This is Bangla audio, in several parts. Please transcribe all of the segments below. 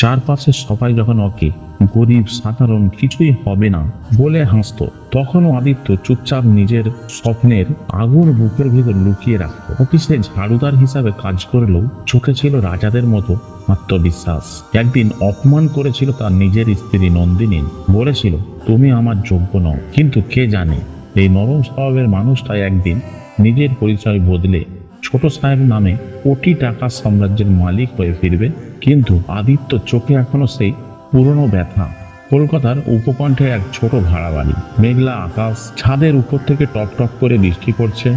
চারপাশে সবাই যখন ওকে গরিব, সাধারণ কিছুই হবে না বলে হাসত, তখনও আদিত্য চুপচাপ নিজের স্বপ্নের আগুন বুকের ভিতর লুকিয়ে রাখত। অফিসে ঝাড়ুদার হিসাবে কাজ করলেও চোখে ছিল রাজাদের মতো আত্মবিশ্বাস। একদিন অপমান করেছিল তার নিজের স্ত্রী নন্দিনী, বলেছিল, তুমি আমার যোগ্য নও, কিন্তু কে জানে, এই নরম স্বভাবের মানুষটাই একদিন নিজের পরিচয় বদলে ছোট সাহেব নামে কোটি টাকার সাম্রাজ্যের মালিক হয়ে ফিরবে। কিন্তু আদিত্য চোখে এখনও সেই পুরনো ব্যথা। কলকাতার উপকণ্ঠে এক ছোট ভাড়া বাড়ি মেঘলা আকাশ, ছাদের উপর থেকে টপ টপ করে বৃষ্টি পড়ছে।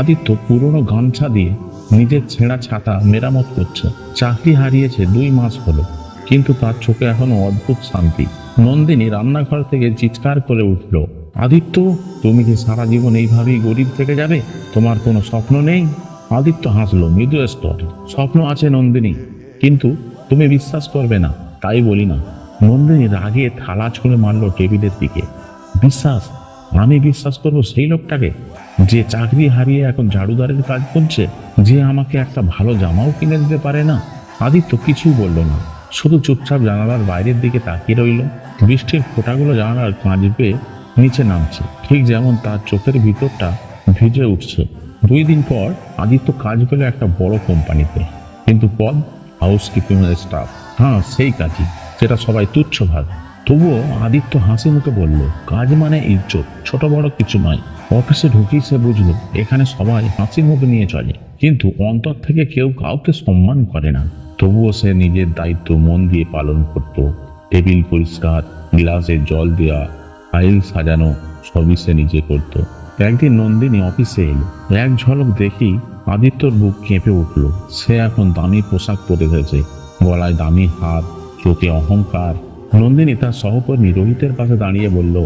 আদিত্য পুরনো গামছা দিয়ে নিজের ছেঁড়া ছাতা মেরামত করছে। চাকরি হারিয়েছে দুই মাস হলো, কিন্তু তার চোখে এখনও অদ্ভুত শান্তি। নন্দিনী রান্নাঘর থেকে চিৎকার করে উঠল, আদিত্য, তুমি কি সারা জীবন এইভাবেই গরিব থেকে যাবে? তোমার কোনো স্বপ্ন নেই? আদিত্য হাসলো মৃদু স্তর স্বপ্ন আছে নন্দিনী, কিন্তু তুমি বিশ্বাস করবে না, তাই বলি না। নন্দিনী রাগে থালা ছুঁড়ে মারলো টেবিলের দিকে। বিশ্বাস? আমি বিশ্বাস করব সেই লোকটাকে? যে চাকরি হারিয়ে এখন ঝাড়ুদারের কাজ করছে, যে আমাকে একটা ভালো জামাও কিনে দিতে পারে না? আদিত্য কিছুই বলল না। শুধু চুপচাপ জানালার বাইরের দিকে তাকিয়ে রইল। বৃষ্টির ফোঁটাগুলো জানালার কাঁচ বেয়ে নিচে নামছে। ঠিক যেমন তার চোখের ভিতরটা ভিজে উঠছে। দুই দিন পর আদিত্য কাজ পেল একটা বড় কোম্পানিতে। কিন্তু পদ হাউসকিপিং স্টাফ হ্যাঁ সেই কাজই, যেটা সবাই তুচ্ছ ভাবে। তবুও আদিত্য হাসি মুখে বলল, কাজ মানে ইজ্জত, ছোট বড় কিছু নয়। অফিসে ঢুকেই সে বুঝলো, এখানে সবাই হাসি মুখ নিয়ে চলে। কিন্তু অন্তর থেকে কেউ কাউকে সম্মান করে না। তবুও সে নিজের দায়িত্ব মন দিয়ে পালন করত। টেবিল পরিষ্কার, গ্লাসে জল দেওয়া ফাইল সাজানো, সবই সে নিজে করত। একদিন নন্দিনী অফিসে এলো। এক ঝলক দেখি আদিত্যর বুক কেঁপে উঠল। সে এখন দামি পোশাক পরে এসেছে গলায় দামি হাত, চোখে অহংকার। নন্দিনী তার সহকর্মী রোহিতের পাশে দাঁড়িয়ে বলল,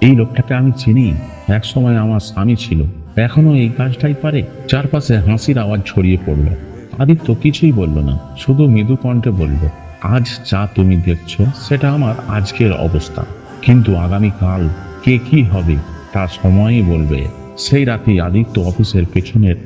এই লোকটাকে আমি চিনি। এক সময় আমার স্বামী ছিল। এখনও এই কাজটাই পারে? চারপাশে হাসির আওয়াজ ছড়িয়ে পড়ল। আদিত্য কিছুই বলল না, শুধু মৃদু কণ্ঠে বলল, আজ যা তুমি দেখছ, সেটা আমার আজকের অবস্থা। কিন্তু আগামীকাল কে কি হবে? তা সময়ই বলবে। সেই রাতে আদিত্য অফিসের পেছনের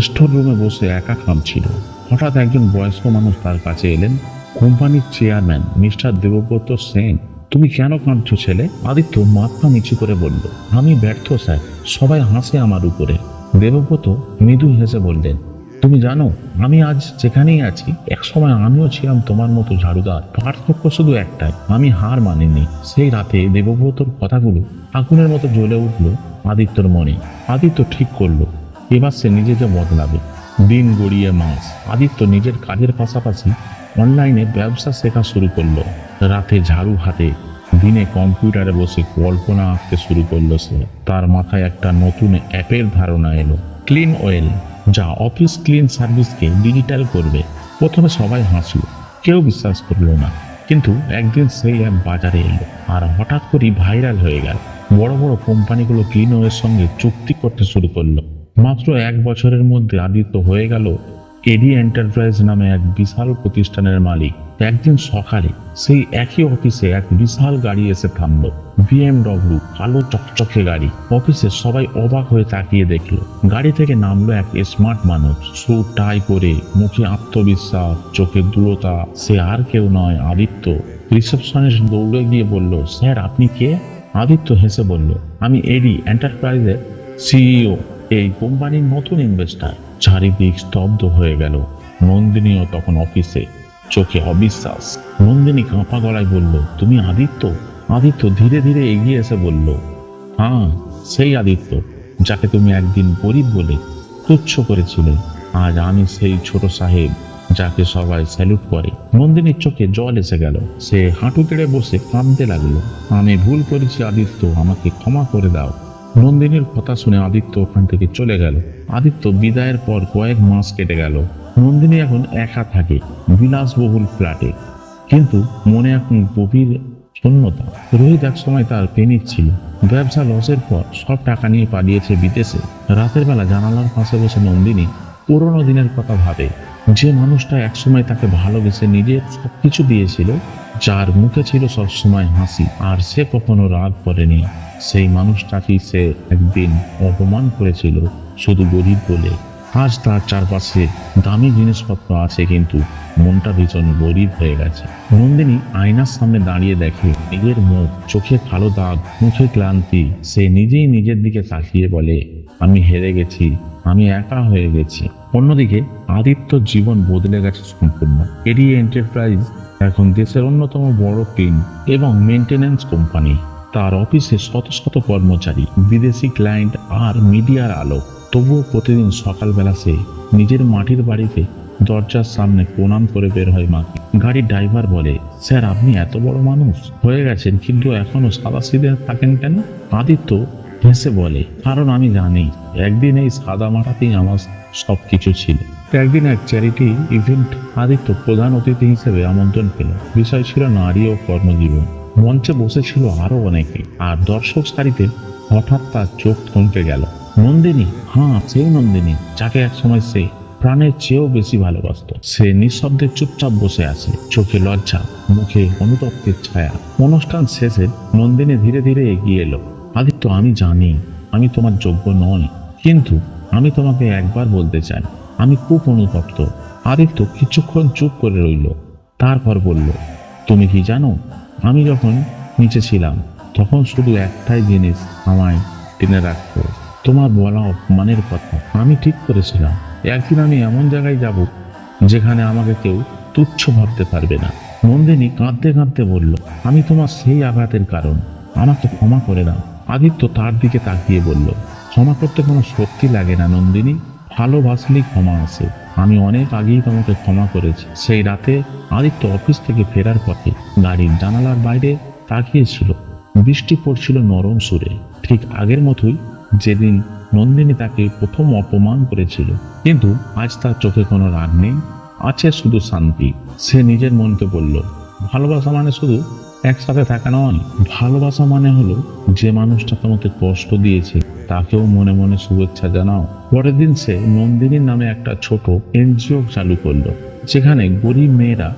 স্টোর রুমে বসে একা খামছিল হঠাৎ একজন বয়স্ক মানুষ তার কাছে এলেন। কোম্পানির চেয়ারম্যান, মিস্টার দেবব্রত সেন। তুমি কেন কাঁদছো ছেলে? আদিত্য মাথা নিচু করে বলল, আমি ব্যর্থ, স্যার। সবাই হাসে আমার উপরে। দেবব্রত মৃদু হেসে বললেন তুমি জানো, আমি আজ যেখানেই আছি, একসময় আমিও ছিলাম তোমার মতো ঝাড়ুদার। পার্থক্য শুধু একটাই, আমি হার মানিনি। সেই রাতে দেবব্রতর কথাগুলো আগুনের মতো জ্বলে উঠল আদিত্যর মনে। আদিত্য ঠিক করল, এবার সে নিজেকে বদলাবে। দিন গড়িয়ে মাস, আদিত্য নিজের কাজের পাশাপাশি অনলাইনে ব্যবসা শেখা শুরু করল। রাতে ঝাড়ু হাতে, দিনে কম্পিউটারে বসে কল্পনা আঁকতে শুরু করল সে। তার মাথায় একটা নতুন অ্যাপের ধারণা এলো, ক্লিন ওয়েল যা অফিস ক্লিন সার্ভিসকে ডিজিটাল করবে। প্রথমে সবাই হাসল, কেউ বিশ্বাস করল না। কিন্তু একদিন সেই অ্যাপ বাজারে এলো আর হঠাৎ করেই ভাইরাল হয়ে গেল। বড় বড় কোম্পানিগুলো ক্লিনওয়ের সঙ্গে চুক্তি করতে শুরু করল। মাত্র এক বছরের মধ্যে আদিত্য হয়ে গেল এডি এন্টারপ্রাইজ নামে এক বিশাল প্রতিষ্ঠানের মালিক। একদিন সকালে সেই একই অফিসে এক বিশাল গাড়ি এসে থামলো। বিএমডব্লিউ, কালো চকচকে গাড়ি। অফিসে সবাই অবাক হয়ে তাকিয়ে দেখল, গাড়ি থেকে নামলো এক স্মার্ট মানুষ। স্যুট টাই করে, মুখে আত্মবিশ্বাস, চোখে দূরতা, সে আর কেউ নয়, আদিত্য। রিসেপশনিস্ট দৌড়ে গিয়ে বলল, স্যার, আপনি কে? আদিত্য হেসে বলল, আমি এডি এন্টারপ্রাইজের সিইও, এই কোম্পানির নতুন ইনভেস্টার। চারিদিক স্তব্ধ হয়ে গেল। নন্দিনীও তখন অফিসে। চোখে অবিশ্বাস। নন্দিনী কাঁপা গলায় বলল, তুমি আদিত্য? আদিত্য ধীরে ধীরে এগিয়ে এসে বলল হ্যাঁ সেই আদিত্য, যাকে তুমি একদিন গরিব বলে তুচ্ছ করেছিলে। আজ আমি সেই ছোট সাহেব যাকে সবাই স্যালুট করে। নন্দিনীর চোখে জল এসে গেল। সে হাঁটু কেড়ে বসে কাঁদতে লাগল। আমি ভুল করেছি আদিত্য, আমাকে ক্ষমা করে দাও। নন্দিনীর কথা শুনে আদিত্য ওখান থেকে চলে গেল। আদিত্য বিদায়ের পর কয়েক মাস কেটে গেল। নন্দিনী এখন একা থাকে, বিলাসবহুল ফ্ল্যাটে। কিন্তু মনে এখন গভীর শূন্যতা। রোহিত এক সময় তার প্রেমিক ছিল। ব্যবসা লসের পর সব টাকা নিয়ে পালিয়েছে বিদেশে। রাতের বেলা জানালার পাশে বসে নন্দিনী পুরোনো দিনের কথা ভাবে। যে মানুষটা একসময় তাকে ভালোবেসে নিজের সব কিছু দিয়েছিল যার মুখে ছিল সবসময় হাসি, আর সে কখনো রাগ করেনি। সেই মানুষটাকেই সে একদিন অপমান করেছিল, শুধু গরিব বলে। আজ তার চারপাশে দামি জিনিসপত্র আছে, কিন্তু মনটা ভীষণ গরিব হয়ে গেছে। নন্দিনী আয়নার সামনে দাঁড়িয়ে দেখে, নিজের মুখ, চোখে কালো দাগ, মুখে ক্লান্তি, সে নিজেই নিজের দিকে তাকিয়ে বলে, আমি হেরে গেছি, আমি একা হয়ে গেছি। অন্যদিকে আদিত্য জীবন বদলে গেছে সম্পূর্ণ। এডিএ এন্টারপ্রাইজ এখন দেশের অন্যতম বড় ক্লিন এবং মেনটেন্যান্স কোম্পানি। তার অফিসে শত শত কর্মচারী, বিদেশি ক্লায়েন্ট আর মিডিয়ার আলো। তবুও প্রতিদিন সকালবেলা সে নিজের মাটির বাড়িতে দরজার সামনে প্রণাম করে বের হয় মাকে। গাড়ির ড্রাইভার বলে, স্যার, আপনি এত বড় মানুষ। হয়ে গেছেন, কিন্তু এখনও সাদা সিধে থাকেন কেন? আদিত্য হেসে বলে, কারণ আমি জানি, একদিন এই সাদা মাটাতেই আমার সব কিছু ছিল। একদিন এক চ্যারিটি ইভেন্ট আদিত্য প্রধান অতিথি হিসেবে আমন্ত্রণ পেল। বিষয় ছিল নারী ও কর্মজীবন। মঞ্চে বসেছিল আরও অনেকে, আর দর্শক সারিতে হঠাৎ তার চোখ থমকে গেল। নন্দিনী হ্যাঁ সেই নন্দিনী, যাকে এক সময় সে প্রাণের চেয়েও বেশি ভালোবাসত। সে নিঃশব্দে চুপচাপ বসে আছে, চোখে লজ্জা, মুখে অনুতপ্তের ছায়া। অনুষ্ঠান শেষে নন্দিনী ধীরে ধীরে এগিয়ে এলো। আদিত্য আমি জানি, আমি তোমার যোগ্য নই। কিন্তু আমি তোমাকে একবার বলতে চাই, আমি খুব অনুতপ্ত। আদিত্য কিছুক্ষণ চুপ করে রইল, তারপর বলল, তুমি কি জানো, আমি যখন নিচে ছিলাম, তখন শুধু একটাই জিনিস আমায় টেনে রাখতো, তোমার বলা অপমানের কথা। আমি ঠিক করেছিলাম, একদিন আমি এমন জায়গায় যাব, যেখানে আমাকে কেউ তুচ্ছ ভাবতে পারবে না। নন্দিনী কাঁদতে কাঁদতে বলল, আমি তোমার সেই আঘাতের কারণ, আমাকে ক্ষমা করে দাও। আদিত্য তার দিকে তাকিয়ে বলল, ক্ষমা করতে কোনো শক্তি লাগে না নন্দিনী। ভালোবাসলেই ক্ষমা আসে আমি অনেক আগেই তোমাকে ক্ষমা করেছি। সেই রাতে আদিত্য অফিস থেকে ফেরার পথে গাড়ির জানালার বাইরে তাকিয়েছিল। বৃষ্টি পড়ছিল নরম সুরে। ঠিক আগের মতোই যেদিন নন্দিনী তাকে প্রথম অপমান করেছিল, কিন্তু আজ তার চোখে কোনো রাগ নেই। আছে শুধু শান্তি। সে নিজের মনকে বলল, ভালোবাসা মানে শুধু একসাথে থাকা নয় ভালোবাসা মানে হলো যে মানুষটা তোমাকে কষ্ট দিয়েছে, তাকেও মনে মনে শুভেচ্ছা জানাও। পরের দিন সে নন্দিনীর নামে একটা ছোট এনজিও চালু করল, যেখানে গরিব মেয়েরা